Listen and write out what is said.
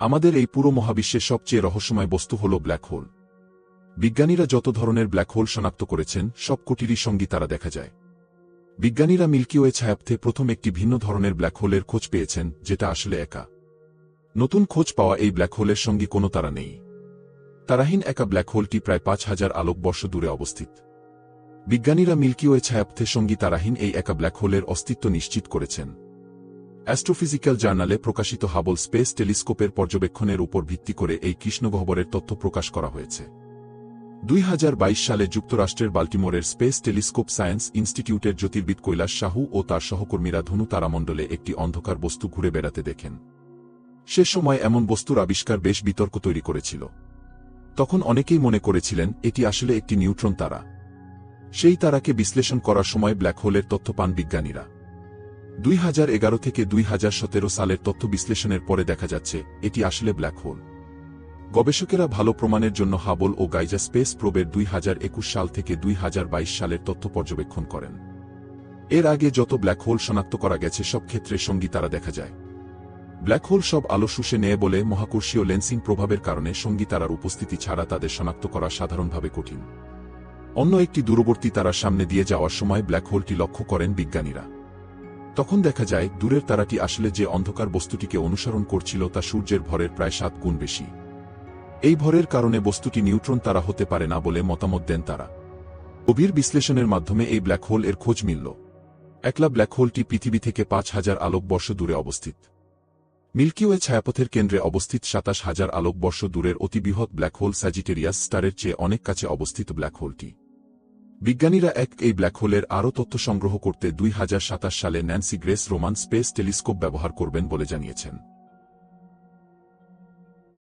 আমাদের এই পুরো মহাবিশ্বের সবচেয়ে রহস্যময় বস্তু হল ব্ল্যাক হোল। বিজ্ঞানীরা যত ধরনের ব্ল্যাক হোল শনাক্ত করেছেন, সব কোটিরই সঙ্গী তারা দেখা যায়। বিজ্ঞানীরা মিল্কিওয়ে ছায়াপথে প্রথম একটি ভিন্ন ধরনের ব্ল্যাক হোলের খোঁজ পেয়েছেন, যেটা আসলে একা। নতুন খোঁজ পাওয়া এই ব্ল্যাক হোলের সঙ্গে কোনো তারা নেই। তারাহীন একা ব্ল্যাক হোলটি প্রায় পাঁচ হাজার আলোকবর্ষ দূরে অবস্থিত। বিজ্ঞানীরা মিল্কিওয়ে ছায়াপথে সঙ্গী তারাহীন এই একা ব্ল্যাক হোলের অস্তিত্ব নিশ্চিত করেছেন। অ্যাস্ট্রোফিজিক্যাল জার্নালে প্রকাশিত হাবল স্পেস টেলিস্কোপের পর্যবেক্ষণের উপর ভিত্তি করে এই কৃষ্ণগহ্বরের তথ্য প্রকাশ করা হয়েছে। দুই হাজার বাইশ সালে যুক্তরাষ্ট্রের বাল্টিমোরের স্পেস টেলিস্কোপ সায়েন্স ইনস্টিটিউটের জ্যোতির্বিদ কৈলাস সাহু ও তার সহকর্মীরা ধনু তারামণ্ডলে একটি অন্ধকার বস্তু ঘুরে বেড়াতে দেখেন। সে সময় এমন বস্তুর আবিষ্কার বেশ বিতর্ক তৈরি করেছিল। তখন অনেকেই মনে করেছিলেন, এটি আসলে একটি নিউট্রন তারা। সেই তারাকে বিশ্লেষণ করার সময় ব্ল্যাক হোলের তথ্য পান বিজ্ঞানীরা। দুই হাজার এগারো থেকে দুই হাজার সতেরো সালের তথ্য বিশ্লেষণের পরে দেখা যাচ্ছে, এটি আসলে ব্ল্যাক হোল। গবেষকেরা ভালো প্রমাণের জন্য হাবল ও গাইজা স্পেস প্রোবের দুই হাজার একুশ সাল থেকে দুই হাজার বাইশ সালের তথ্য পর্যবেক্ষণ করেন। এর আগে যত ব্ল্যাক হোল শনাক্ত করা গেছে, সব ক্ষেত্রে সঙ্গী তারা দেখা যায়। ব্ল্যাক হোল সব আলো শুষে নেয় বলে মহাকর্ষীয় লেন্সিং প্রভাবের কারণে সঙ্গী তারার উপস্থিতি ছাড়া তাদের শনাক্ত করা সাধারণভাবে কঠিন। অন্য একটি দূরবর্তী তারা সামনে দিয়ে যাওয়ার সময় ব্ল্যাক হোলটি লক্ষ্য করেন বিজ্ঞানীরা। তখন দেখা যায়, দূরের তারাটি আসলে যে অন্ধকার বস্তুটিকে অনুসরণ করছিল তা সূর্যের ভরের প্রায় সাত গুণ বেশি। এই ভরের কারণে বস্তুটি নিউট্রন তারা হতে পারে না বলে মতামত দেন তারা। গভীর বিশ্লেষণের মাধ্যমে এই ব্ল্যাক হোল এর খোঁজ মিলল। একলা ব্ল্যাক হোলটি পৃথিবী থেকে পাঁচ হাজার আলোকবর্ষ দূরে অবস্থিত। মিল্কিওয়ে ছায়াপথের কেন্দ্রে অবস্থিত সাতাশ হাজার আলোকবর্ষ দূরের অতিবৃহৎ ব্ল্যাক হোল স্যাজিটেরিয়াস স্টারের চেয়ে অনেক কাছে অবস্থিত ব্ল্যাক হোলটি। বিজ্ঞানীরা এক এই ব্ল্যাক হোলের আরও তথ্য সংগ্রহ করতে দুই হাজার সাতাশ সালে Nancy Grace Roman space telescope ব্যবহার করবেন বলে জানিয়েছেন।